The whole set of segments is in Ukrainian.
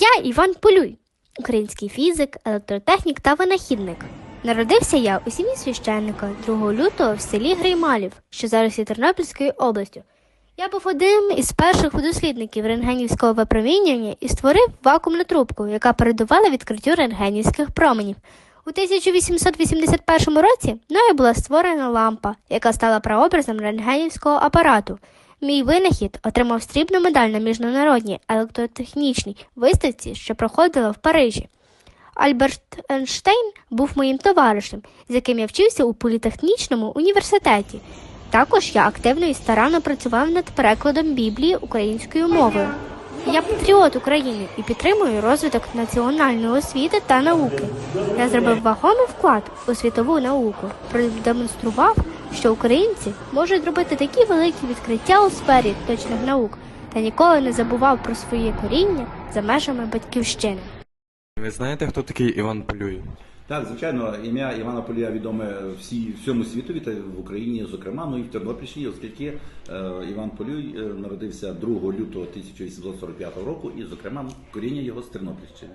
Я Іван Полюй, український фізик, електротехнік та винахідник. Народився я у сім'ї священника 2 лютого в селі Греймалів, що зараз є Тернопільською областю. Я був одним із перших дослідників рентгенівського випромінювання і створив вакуумну трубку, яка передувала відкриттю рентгенівських променів. У 1881 році мною була створена лампа, яка стала прообразом рентгенівського апарату. Мій винахід отримав срібну медаль на міжнародній електротехнічній виставці, що проходила в Парижі. Альберт Ейнштейн був моїм товаришем, з яким я вчився у політехнічному університеті. Також я активно і старанно працював над перекладом Біблії українською мовою. Я патріот України і підтримую розвиток національної освіти та науки. Я зробив вагомий вклад у світову науку, продемонстрував, що українці можуть робити такі великі відкриття у сфері точних наук та ніколи не забував про своє коріння за межами батьківщини. Ви знаєте, хто такий Іван Полюй? Так, звичайно, ім'я Івана Полія відоме всі, всьому світові та в Україні, зокрема, ну і в Тернопільщині, оскільки е, Іван Полюй е, народився 2 лютого 1845 року, і, зокрема, коріння його з Тернопільщини.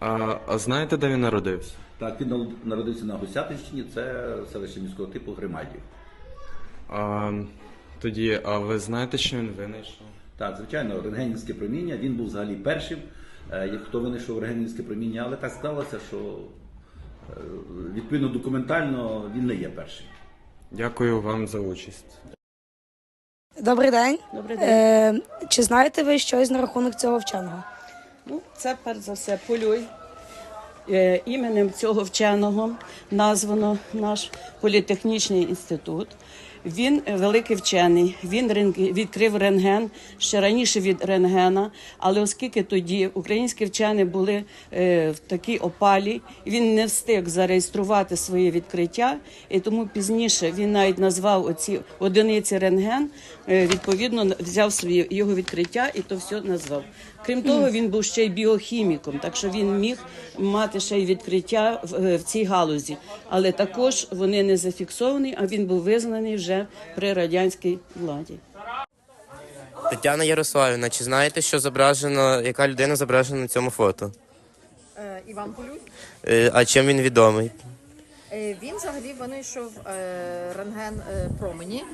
А, а знаєте, де він народився? Так, він народився на Гусятинщині, це селище міського типу Гримадів. А, тоді, а ви знаєте, що він винайшов? Так, звичайно, рентгенівське проміння. Він був взагалі першим, е, як хто винайшов рентгенівське проміння, але так склалося, що е, відповідно документально він не є першим. Дякую вам за участь. Добрий день. Добрий день. Е, чи знаєте ви щось на рахунок цього вченого? Ну, це перш за все полюй. Е, Іменем цього вченого названо наш політехнічний інститут. Він е, великий вчений. Він відкрив рентген ще раніше від рентгена. Але оскільки тоді українські вчені були е, в такій опалі, він не встиг зареєструвати своє відкриття, і тому пізніше він навіть назвав оці одиниці рентген. е, Відповідно, взяв своє його відкриття і то все назвав. Крім того, він був ще й біохіміком, так що він міг мати ще й відкриття в цій галузі. Але також вони не зафіксовані, а він був визнаний вже при радянській владі. Тетяна Ярославівна, чи знаєте, що зображено, яка людина зображена на цьому фото? Е, Іван Полюй. Е, А чим він відомий? Е, Він взагалі винайшов е, рентген е, промені,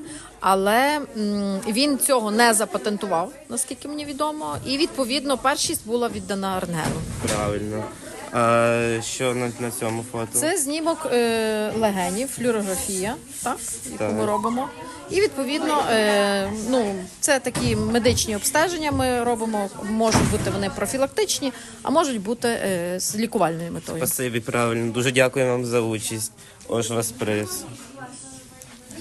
але м, він цього не запатентував, наскільки мені відомо. І відповідно першість була віддана рентгену. Правильно. А що на, на цьому фото? Це знімок е, легенів, флюорографія, так, яку Так. ми робимо. І відповідно, е, ну це такі медичні обстеження. Ми робимо. Можуть бути вони профілактичні, а можуть бути е, з лікувальною метою. Спасибі, правильно. Дуже дякую вам за участь. Ось вас приз.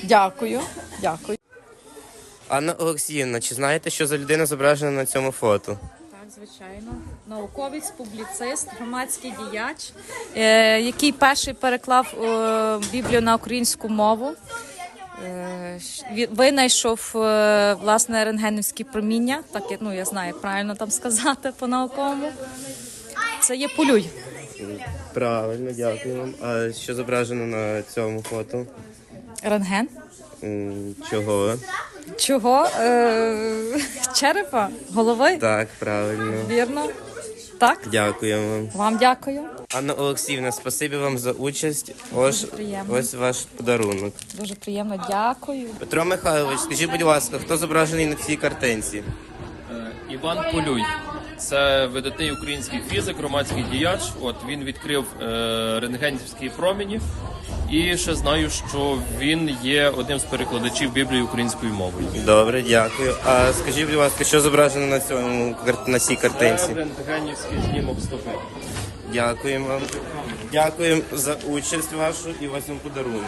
Дякую, дякую. Анна Олексіївна, чи знаєте, що за людина зображена на цьому фото? Звичайно. Науковець, публіцист, громадський діяч, е, який перший переклав е, Біблію на українську мову. Е, винайшов власне рентгенівські проміння, так ну я знаю, як правильно там сказати по-науковому. Це є полюй. Правильно, дякую вам. А що зображено на цьому фото? Рентген. Чого? Чого? Е, черепа? Голови? Так, правильно. Вірно. Так, Дякую вам. вам дякую. Анна Олексіївна, спасибі вам за участь. Ось, приємно. ось ваш подарунок. Дуже приємно, дякую. Петро Михайлович, скажіть, будь ласка, хто зображений на цій картинці? Е, Іван Полюй. Це видатний український фізик, громадський діяч. От він відкрив е, рентгенівські промені. І ще знаю, що він є одним з перекладачів Біблії українською мовою. Добре, дякую. А скажіть, будь ласка, що зображено на цьому на цій Це картинці? рентгенівський знімок стопи. Дякуємо вам. Дякуємо за участь вашу і вам подарунок.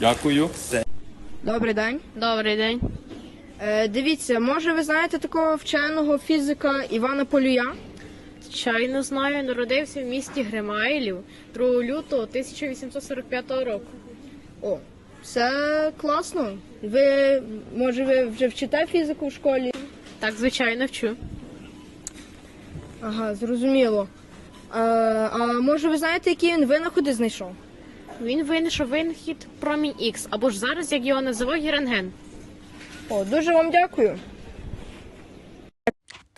Дякую. Добрий день. Добрий день. Е, дивіться, може ви знаєте такого вченого фізика Івана Полюя? Звичайно знаю, народився в місті Гримайлів 2 лютого 1845 року. О, це класно. Ви може ви вже вчите фізику в школі? Так, звичайно, вчу. Ага, зрозуміло. Е, а може ви знаєте, які він винаходи знайшов? Він винайшов винахід промінь Х, або ж зараз, як його називають, рентген. О, дуже вам дякую.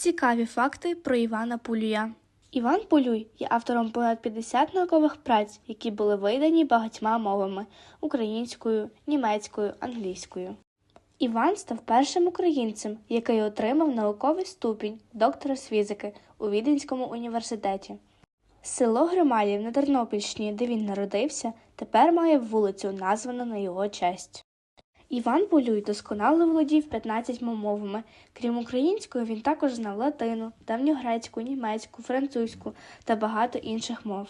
Цікаві факти про Івана Пулюя. Іван Пулюй є автором понад 50 наукових праць, які були видані багатьма мовами українською, німецькою, англійською. Іван став першим українцем, який отримав науковий ступінь доктора з фізики у Віденському університеті. Село Грималів на Тернопільщині, де він народився, тепер має вулицю, названу на його честь. Іван Полюй досконало володів 15 мовами. Крім української, він також знав латину, давньогрецьку, німецьку, французьку та багато інших мов.